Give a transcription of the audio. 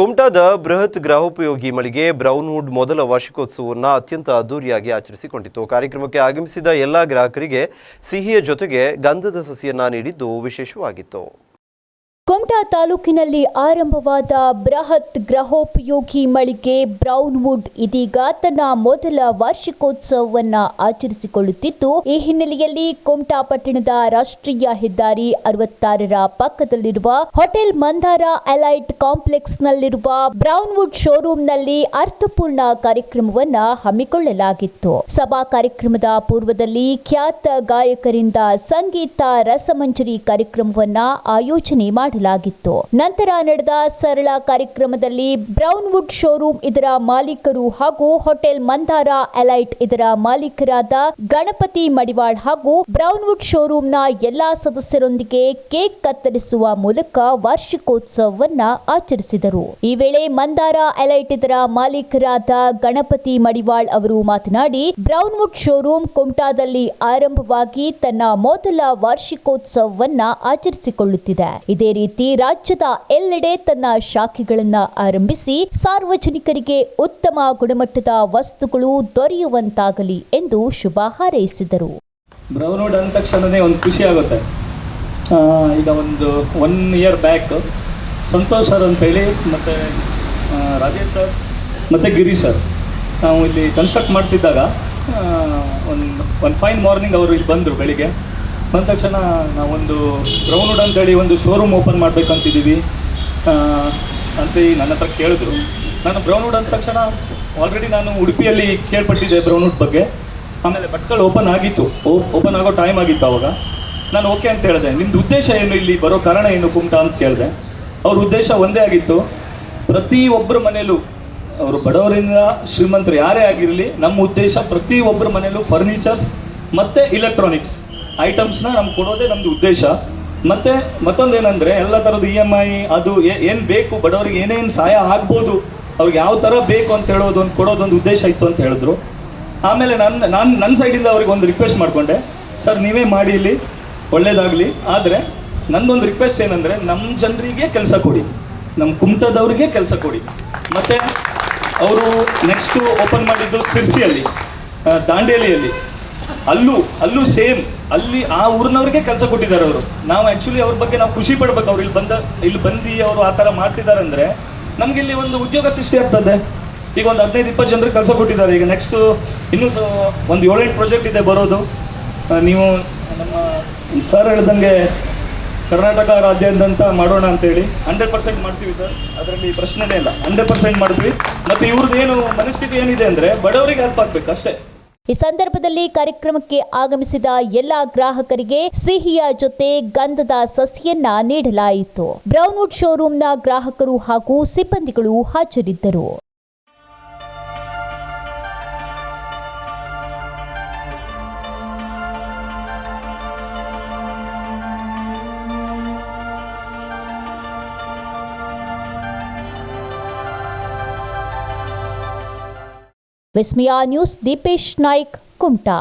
ಕುಮಟಾದ ಬೃಹತ್ ಗೃಹೋಪಯೋಗಿ ಮಳಿಗೆ ಬ್ರೌನ್ವುಡ್ ಮೊದಲ ವಾರ್ಷಿಕೋತ್ಸವವನ್ನು ಅತ್ಯಂತ ಅದ್ದೂರಿಯಾಗಿ ಆಚರಿಸಿಕೊಂಡಿತು ಕಾರ್ಯಕ್ರಮಕ್ಕೆ ಆಗಮಿಸಿದ ಎಲ್ಲ ಗ್ರಾಹಕರಿಗೆ ಸಿಹಿಯ ಜೊತೆಗೆ ಗಂಧದ ಸಸಿಯನ್ನ ನೀಡಿದ್ದು ವಿಶೇಷವಾಗಿತ್ತು. ಕುಮಟಾ ತಾಲೂಕಿನಲ್ಲಿ ಆರಂಭವಾದ ಬೃಹತ್ ಗ್ರಹೋಪಯೋಗಿ ಮಳಿಗೆ ಬ್ರೌನ್ವುಡ್ ಇದೀಗ ತನ್ನ ಮೊದಲ ವಾರ್ಷಿಕೋತ್ಸವವನ್ನ ಆಚರಿಸಿಕೊಳ್ಳುತ್ತಿದ್ದು, ಈ ಹಿನ್ನೆಲೆಯಲ್ಲಿ ಕುಮಟಾ ಪಟ್ಟಣದ ರಾಷ್ಟ್ರೀಯ ಹೆದ್ದಾರಿ ಅರವತ್ತಾರರ ಪಕ್ಕದಲ್ಲಿರುವ ಹೋಟೆಲ್ ಮಂದಾರ ಅಲೈಟ್ ಕಾಂಪ್ಲೆಕ್ಸ್ನಲ್ಲಿರುವ ಬ್ರೌನ್ವುಡ್ ಶೋರೂಂನಲ್ಲಿ ಅರ್ಥಪೂರ್ಣ ಕಾರ್ಯಕ್ರಮವನ್ನ ಹಮ್ಮಿಕೊಳ್ಳಲಾಗಿತ್ತು. ಸಭಾ ಕಾರ್ಯಕ್ರಮದ ಪೂರ್ವದಲ್ಲಿ ಖ್ಯಾತ ಗಾಯಕರಿಂದ ಸಂಗೀತ ರಸಮಂಜರಿ ಕಾರ್ಯಕ್ರಮವನ್ನ ಆಯೋಜನೆ ಮಾಡಲಾಗಿತ್ತು ನಂತರ ನಡೆದ ಸರಳ ಕಾರ್ಯಕ್ರಮದಲ್ಲಿ ಬ್ರೌನ್ವುಡ್ ಶೋರೂಮ್ ಇದರ ಮಾಲೀಕರು ಹಾಗೂ ಹೋಟೆಲ್ ಮಂದಾರ ಎಲೈಟ್ ಇದರ ಮಾಲೀಕರಾದ ಗಣಪತಿ ಮಡಿವಾಳ್ ಹಾಗೂ ಬ್ರೌನ್ವುಡ್ ಶೋರೂಮ್ನ ಎಲ್ಲಾ ಸದಸ್ಯರೊಂದಿಗೆ ಕೇಕ್ ಕತ್ತರಿಸುವ ಮೂಲಕ ವಾರ್ಷಿಕೋತ್ಸವವನ್ನ ಆಚರಿಸಿದರು. ಈ ವೇಳೆ ಮಂದಾರ ಎಲೈಟ್ ಇದರ ಮಾಲೀಕರಾದ ಗಣಪತಿ ಮಡಿವಾಳ್ ಅವರು ಮಾತನಾಡಿ, ಬ್ರೌನ್ವುಡ್ ಶೋರೂಮ್ ಕುಮಟಾದಲ್ಲಿ ಆರಂಭವಾಗಿ ತನ್ನ ಮೊದಲ ವಾರ್ಷಿಕೋತ್ಸವವನ್ನ ಆಚರಿಸಿಕೊಳ್ಳುತ್ತಿದೆ. ಇದೇ ರೀತಿ ರಾಜ್ಯದ ಎಲ್ಲೆಡೆ ತನ್ನ ಶಾಖೆಗಳನ್ನು ಆರಂಭಿಸಿ ಸಾರ್ವಜನಿಕರಿಗೆ ಉತ್ತಮ ಗುಣಮಟ್ಟದ ವಸ್ತುಗಳು ದೊರೆಯುವಂತಾಗಲಿ ಎಂದು ಶುಭ ಹಾರೈಸಿದರು. ಒಂದು ಖುಷಿ ಆಗುತ್ತೆ. ಈಗ ಒಂದು one year back Santosh sir ಅಂತೇಳಿ ಮತ್ತು ರಾಜೇಶ್ ಸರ್ ಮತ್ತು ಗಿರಿ ಸರ್ ನಾವು ಇಲ್ಲಿ ಕನ್ಸ್ಟ್ರಕ್ಟ್ ಮಾಡ್ತಿದ್ದಾಗ ಒಂದು ಒಂದು ಫೈನ್ ಮಾರ್ನಿಂಗ್ ಅವರು ಇಲ್ಲಿ ಬಂದರು ಬೆಳಿಗ್ಗೆ. ಬಂದ ತಕ್ಷಣ ನಾವೊಂದು ಬ್ರೌನ್ವುಡ್ ಅಂತೇಳಿ ಒಂದು ಶೋರೂಮ್ ಓಪನ್ ಮಾಡಬೇಕಂತಿದ್ದೀವಿ. ಅಂತ ನನ್ನ ಹತ್ರ ಕೇಳಿದ್ರು. ನಾನು ಬ್ರೌನ್ವುಡ್ ಅಂದ ತಕ್ಷಣ ಆಲ್ರೆಡಿ ನಾನು ಉಡುಪಿಯಲ್ಲಿ ಕೇಳ್ಪಟ್ಟಿದ್ದೆ ಬ್ರೌನ್ವುಡ್ ಬಗ್ಗೆ. ಆಮೇಲೆ ಭಟ್ಕಳ ಓಪನ್ ಆಗಿತ್ತು. ಓಪನ್ ಆಗೋ ಟೈಮ್ ಆಗಿತ್ತು ಅವಾಗ. ನಾನು ಓಕೆ ಅಂತ ಹೇಳಿದೆ. ನಿಮ್ಮದು ಉದ್ದೇಶ ಏನು ಇಲ್ಲಿ? ಬರೋ ಕಾರಣ ಏನು ಕುಮಟ ಅಂತ ಕೇಳಿದೆ. ಅವ್ರ ಉದ್ದೇಶ ಒಂದೇ ಆಗಿತ್ತು. ಪ್ರತಿ ಒಬ್ಬರ ಮನೆಯಲ್ಲೂ ಅವರು ಬಡವರಿಂದ ಶ್ರೀಮಂತರು ಯಾರೇ ಆಗಿರಲಿ, ನಮ್ಮ ಉದ್ದೇಶ ಪ್ರತಿ ಒಬ್ಬರ ಮನೆಯಲ್ಲೂ ಫರ್ನಿಚರ್ಸ್ ಮತ್ತು ಇಲೆಕ್ಟ್ರಾನಿಕ್ಸ್ ಐಟಮ್ಸ್ನ ನಮ್ಗೆ ಕೊಡೋದೇ ನಮ್ಮದು ಉದ್ದೇಶ. ಮತ್ತು ಮತ್ತೊಂದೇನಂದ್ರೆ ಎಲ್ಲ ಥರದ ಇ ಎಂ ಐ ಅದು ಏನು ಬೇಕು ಬಡವರಿಗೆ ಏನೇನು ಸಹಾಯ ಆಗ್ಬೋದು, ಅವ್ರಿಗೆ ಯಾವ ಥರ ಬೇಕು ಅಂತ ಹೇಳೋದು ಒಂದು ಕೊಡೋದೊಂದು ಉದ್ದೇಶ ಇತ್ತು ಅಂತ ಹೇಳಿದ್ರು. ಆಮೇಲೆ ನನ್ನ ನಾನು ನನ್ನ ಸೈಡಿಂದ ಅವ್ರಿಗೆ ಒಂದು ರಿಕ್ವೆಸ್ಟ್ ಮಾಡಿಕೊಂಡೆ. ಸರ್, ನೀವೇ ಮಾಡಿ ಇಲ್ಲಿ, ಒಳ್ಳೇದಾಗಲಿ. ಆದರೆ ನಂದೊಂದು ರಿಕ್ವೆಸ್ಟ್ ಏನಂದರೆ ನಮ್ಮ ಜನರಿಗೆ ಕೆಲಸ ಕೊಡಿ. ನಮ್ಮ ಕುಮಟದವ್ರಿಗೆ ಕೆಲಸ ಕೊಡಿ. ಮತ್ತು ಅವರು ನೆಕ್ಸ್ಟು ಓಪನ್ ಮಾಡಿದ್ದು ಸಿರ್ಸಿಯಲ್ಲಿ ದಾಂಡೇಲಿಯಲ್ಲಿ. ಅಲ್ಲೂ ಅಲ್ಲೂ ಸೇಮ್ ಅಲ್ಲಿ ಆ ಊರಿನವ್ರಿಗೆ ಕೆಲಸ ಕೊಟ್ಟಿದ್ದಾರೆ ಅವರು. ನಾವು ಆ್ಯಕ್ಚುಲಿ ಅವ್ರ ಬಗ್ಗೆ ನಾವು ಖುಷಿ ಪಡ್ಬೇಕು. ಅವ್ರು ಇಲ್ಲಿ ಬಂದ, ಇಲ್ಲಿ ಬಂದು ಅವರು ಆ ಥರ ಮಾಡ್ತಿದ್ದಾರೆ ಅಂದರೆ ನಮ್ಗೆ ಇಲ್ಲಿ ಒಂದು ಉದ್ಯೋಗ ಸೃಷ್ಟಿ ಆಗ್ತದೆ. ಈಗ ಒಂದು ಹದಿನೈದು, ಇಪ್ಪತ್ತು ಜನರಿಗೆ ಕೆಲಸ ಕೊಟ್ಟಿದ್ದಾರೆ. ಈಗ ನೆಕ್ಸ್ಟು ಇನ್ನೂ ಒಂದು ಏಳೆಂಟು ಪ್ರಾಜೆಕ್ಟ್ ಇದೆ ಬರೋದು. ನೀವು ನಮ್ಮ ಸರ್ ಹೇಳ್ದಂಗೆ ಕರ್ನಾಟಕ ರಾಜ್ಯದಂತ ಮಾಡೋಣ ಅಂತೇಳಿ. ಹಂಡ್ರೆಡ್ ಪರ್ಸೆಂಟ್ ಮಾಡ್ತೀವಿ ಸರ್ ಅದರಲ್ಲಿ ಪ್ರಶ್ನೆನೇ ಇಲ್ಲ. ಹಂಡ್ರೆಡ್ ಪರ್ಸೆಂಟ್ ಮಾಡ್ತೀವಿ. ಮತ್ತು ಇವ್ರದ್ದು ಏನು ಮನಸ್ಥಿತಿ ಏನಿದೆ ಅಂದರೆ ಬಡವರಿಗೆ ಹೆಲ್ಪ್ ಆಗ್ಬೇಕು ಅಷ್ಟೇ. ಈ ಸಂದರ್ಭದಲ್ಲಿ ಕಾರ್ಯಕ್ರಮಕ್ಕೆ ಆಗಮಿಸಿದ ಎಲ್ಲಾ ಗ್ರಾಹಕರಿಗೆ ಸಿಹಿಯ ಜೊತೆ ಗಂಧದ ಸಸಿಯನ್ನ ನೀಡಲಾಯಿತು. ಬ್ರೌನ್ವುಡ್ ಶೋರೂಮ್ನ ಗ್ರಾಹಕರು ಹಾಗೂ ಸಿಬ್ಬಂದಿಗಳು ಹಾಜರಿದ್ದರು. ವಿಸ್ಮಿಯಾ ನ್ಯೂಸ್ ದೀಪೇಶ್ ನಾಯ್ಕ್ ಕುಮಟಾ